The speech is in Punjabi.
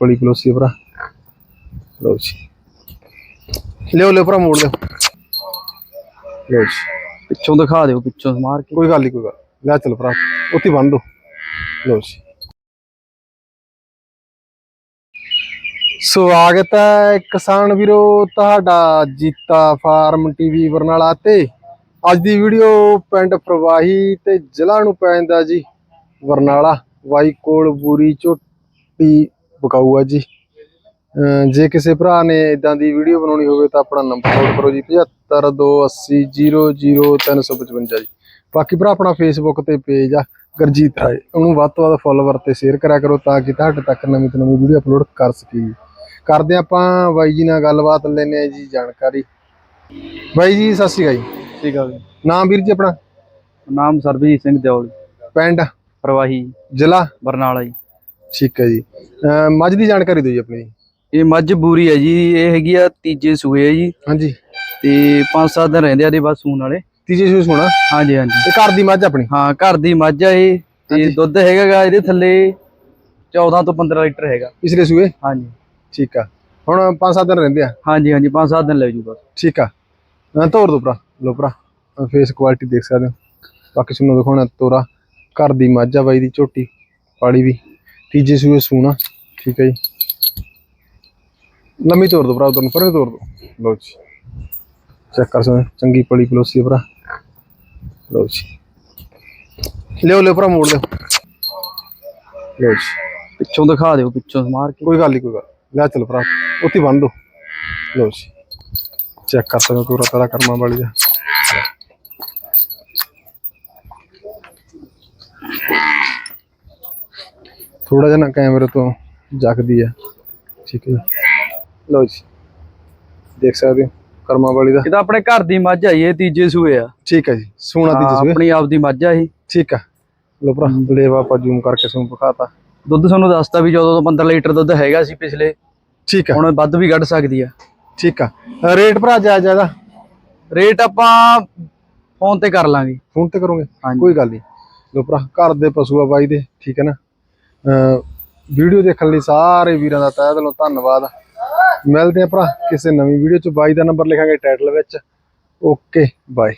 ਬੜੀ ਕਲੋਸੀ ਭਰਾ। ਲਓ ਜੀ। ਲਿਓ ਲਿਓ ਭਰਾ ਮੋੜ ਲਿਓ ਲਓ ਜੀ। ਪਿੱਛੋਂ ਦਿਖਾ ਦਿਓ ਪਿੱਛੋਂ ਮਾਰ ਕੇ। ਕੋਈ ਗੱਲ ਨਹੀਂ ਕੋਈ ਗੱਲ ਲੈ ਚਲ ਭਰਾ ਉੱਥੇ ਬੰਨ ਦੋ। ਲਓ ਜੀ। ਸਵਾਗਤ ਹੈ ਕਿਸਾਨ ਵੀਰੋ ਤੁਹਾਡਾ ਜੀਤਾ ਫਾਰਮ ਟੀਵੀ ਬਰਨਾਲਾ ਤੇ। ਅੱਜ ਦੀ ਵੀਡੀਓ ਪਿੰਡ ਪ੍ਰਵਾਹੀ ਤੇ ਜ਼ਿਲ੍ਹਾ ਨੂੰ ਪੈ ਜਾਂਦਾ ਜੀ ਬਰਨਾਲਾ ਵਾਈ ਕੋਲ ਬੂਰੀ ਝੋਟੀ ਬਕਾਊ ਆ ਜੀ ਜੇ ਕਿਸੇ ਭਰਾ ਨੇ ਇਦਾਂ ਦੀ ਵੀਡੀਓ ਬਣਾਉਣੀ ਹੋਵੇ ਤਾਂ ਆਪਣਾ ਨੰਬਰ ਨੋਟ ਕਰੋ ਜੀ 7528000355 ਜੀ। ਬਾਕੀ ਭਰਾ ਆਪਣਾ ਫੇਸਬੁੱਕ ਤੇ ਪੇਜ ਆ ਗਰਜੀਤ ਰਾਏ। ਉਹਨੂੰ ਵੱਧ ਤੋਂ ਵੱਧ ਫੋਲੋਵਰ ਤੇ ਸ਼ੇਅਰ ਕਰਿਆ ਕਰੋ ਤਾਂ ਕਿ ਤੁਹਾਡੇ ਤੱਕ ਨਵੀਂ ਤੋਂ ਨਵੀਂ ਵੀਡੀਓ ਅਪਲੋਡ ਕਰ ਸਕੀਏ। ਕਰਦੇ ਆਪਾਂ ਬਾਈ ਜੀ ਨਾਲ ਗੱਲਬਾਤ ਆ ਜੀ ਜਾਣਕਾਰੀ। ਬਾਈ ਜੀ ਸਤਿ ਸ਼੍ਰੀ ਅਕਾਲ ਜੀ। ਠੀਕ ਆ ਜੀ। ਨਾਮ ਵੀਰ ਜੀ ਆਪਣਾ? ਨਾਮ ਸਰਬਜੀਤ ਸਿੰਘ ਦਿਓਲ। ਪਿੰਡ? ਪ੍ਰਵਾਹੀ। ਜ਼ਿਲ੍ਹਾ? ਬਰਨਾਲਾ ਜੀ। ਠੀਕ ਹੈ ਜੀ। ਅਮ ਮੱਝ ਦੀ ਜਾਣਕਾਰੀ ਦਿਓ ਜੀ ਆਪਣੀ। ਇਹ ਮੱਝ ਬੂਰੀ ਹੈ ਜੀ ਇਹ ਹੈਗੀ ਆ ਤੀਜੇ ਸੂਏ ਆ ਜੀ। ਹਾਂਜੀ। ਤੇ 5-7 ਦਿਨ ਰਹਿੰਦੇ ਆ ਦੇ ਬਸ ਸੂਣ ਵਾਲੇ। ਤੀਜੇ ਸੂਏ ਸੋਣਾ? ਹਾਂਜੀ ਹਾਂਜੀ। ਤੇ ਘਰ ਦੀ ਮੱਝ ਆਪਣੀ? ਹਾਂ ਘਰ ਦੀ ਮੱਝ ਆ ਇਹ। ਤੇ ਹਾਂਜੀ। ਦੁੱਧ ਹੈਗਾਗਾ ਇਹਦੇ ਥੱਲੇ 14 ਤੋਂ 15 ਲੀਟਰ ਹੈਗਾ। ਪਿਛਲੇ ਸੂਏ? ਹਾਂਜੀ। ਠੀਕ ਆ। ਹੁਣ 5-7 ਦਿਨ ਰਹਿੰਦੇ ਆ? ਹਾਂਜੀ ਹਾਂਜੀ 5-7 ਦਿਨ ਲੈ ਜੂ ਬਸ। ਠੀਕ ਆ। ਅਹ ਤੋਰ ਦੋ ਭਰਾ। ਲੋ ਭਰਾ ਫੇਸ ਕੁਆਲਿਟੀ ਦੇਖ ਸਕਦੇ ਹੋ। ਬਾਕੀ ਤੁਹਾਨੂੰ ਦਿਖਾਉਣਾ ਤੋਰਾ। ਘਰ ਦੀ ਮੱਝ ਆ ਬਾਈ ਦੀ ਝੋਟੀ ਪਾਲੀ ਵੀ। ਤੀਜੇ ਸੂਏ ਸੂਣਾ ਠੀਕ ਹੈ ਜੀ। ਲੰਮੀ ਤੋਰ ਦੋ ਭਰਾ ਉਧਰ ਨੂੰ ਪਰੇ ਤੋਰ ਦੋ ਲੋ ਜੀ। ਚੈੱਕ ਕਰ ਸਕਦੇ ਚੰਗੀ ਪਲੀ ਪਲੋਸੀ ਭਰਾ। ਲੋ ਜੀ। ਲਿਓ ਲਿਓ ਭਰਾ ਮੋੜ ਲਿਓ ਲੋ ਜੀ। ਪਿੱਛੋਂ ਦਿਖਾ ਦਿਓ ਪਿੱਛੋਂ ਮਾਰ ਕੇ। ਕੋਈ ਗੱਲ ਨਹੀਂ ਕੋਈ ਗੱਲ ਲੈ ਚਲ ਭਰਾ ਉੱਥੇ ਬੰਨ ਦੋ ਲੋ ਜੀ। ਚੈੱਕ ਕਰ ਸਕਦੇ ਤੋਰਾ ਤਾਰਾ ਕਰਮਾਂ ਵਾਲੀ ਆ। ਥੋੜਾ ਜਿਹਾ ਨਾ ਕੈਮਰੇ ਤੋਂ ਜਗਦੀ ਆ। ਠੀਕ ਹੈ ਲਓ ਜੀ। ਦੇਖ ਸਕਦੇ ਹੋ ਕਰਮਾਂ ਵਾਲੀ ਦਾ। ਇਹ ਤਾਂ ਆਪਣੇ ਘਰ ਦੀ ਮੱਝ ਆ ਜੀ, ਇਹ ਤੀਜੇ ਸੂਏ ਆ। ਠੀਕ ਹੈ ਜੀ। ਸੋਨਾ ਦੀ ਹਾਂ, ਜਸਵੇ ਆਪਣੀ ਆਪ ਦੀ ਮੱਝ ਆ ਇਹ। ਠੀਕ ਆ। ਲੋ ਭਰਾ ਲੇਵਾ ਆਪਾਂ ਜ਼ੂਮ ਕਰਕੇ ਤੁਹਾਨੂੰ ਦਿਖਾਤਾ ਦੁੱਧ ਤੁਹਾਨੂੰ ਦੱਸਤਾ ਵੀ 14 ਤੋਂ 15 ਲੀਟਰ ਦੁੱਧ ਹੈਗਾ ਸੀ ਪਿਛਲੇ। ਠੀਕ ਆ। ਹੁਣ ਵੱਧ ਵੀ ਕੱਢ ਸਕਦੀ ਆ। ਠੀਕ ਆ। ਰੇਟ ਭਰਾ ਜਾਇਜ਼ ਜ਼ਿਆਦਾ ਰੇਟ ਆਪਾਂ ਫੋਨ ਤੇ ਕਰ ਲਾਂਗੇ। ਫੋਨ ਤੇ ਕਰੋਗੇ? ਹਾਂਜੀ। ਕੋਈ ਗੱਲ ਨਹੀਂ। ਲੋ ਭਰਾ ਘਰ ਦੇ ਪਸ਼ੂ ਆ ਬਾਈ ਦੇ। ਠੀਕ ਹੈ ਨਾ? ਵੀਡੀਓ ਦੇਖਣ ਲਈ ਸਾਰੇ ਵੀਰਾਂ ਦਾ ਤਹਿ ਦਿਲੋਂ ਧੰਨਵਾਦ। ਮਿਲਦੇ ਆ ਭਰਾ ਕਿਸੇ ਨਵੀਂ ਵੀਡੀਓ ਚ। ਬਾਈ ਦਾ ਨੰਬਰ ਲਿਖਾਂਗੇ ਟਾਈਟਲ ਵਿੱਚ। Okay, bye.